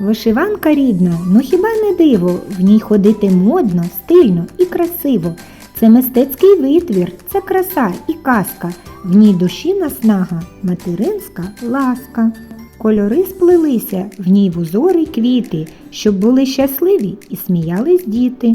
Вишиванка рідна, ну хіба не диво, в ній ходити модно, стильно і красиво. Це мистецький витвір, це краса і казка, в ній душі наснага, материнська ласка. Кольори сплелися, в ній в узори квіти, щоб були щасливі і сміялись діти.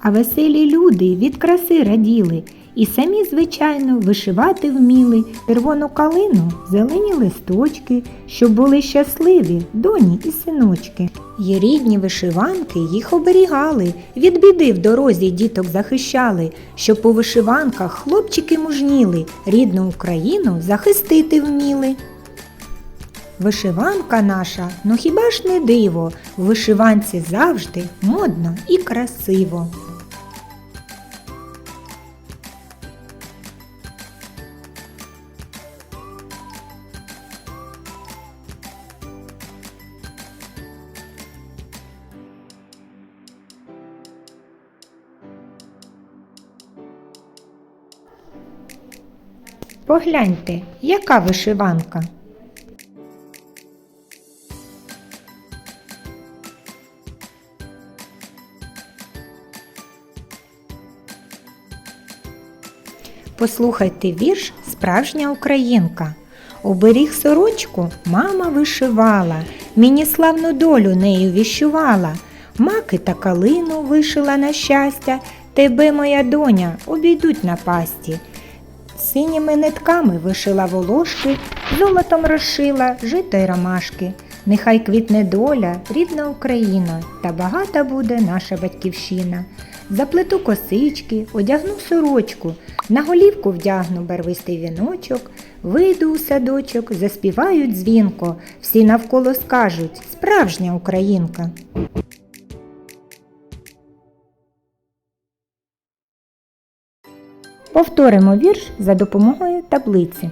А веселі люди від краси раділи, і самі, звичайно, вишивати вміли червону калину, зелені листочки, щоб були щасливі доні і синочки. Є рідні вишиванки їх оберігали, від біди в дорозі діток захищали, щоб по вишиванках хлопчики мужніли, рідну Україну захистити вміли. Вишиванка наша, ну хіба ж не диво, в вишиванці завжди модно і красиво. Погляньте, яка вишиванка. Послухайте вірш Справжня українка. Оберіг сорочку мама вишивала, мені славну долю нею віщувала. Маки та калину вишила на щастя, тебе, моя доня, обійдуть на пасті. Синіми нитками вишила волошки, золотом розшила жито й ромашки. Нехай квітне доля, рідна Україна, та багата буде наша батьківщина. Заплету косички, одягну сорочку, на голівку вдягну барвистий віночок, вийду у садочок, заспіваю дзвінко, всі навколо скажуть справжня українка. Повторимо вірш за допомогою таблиці.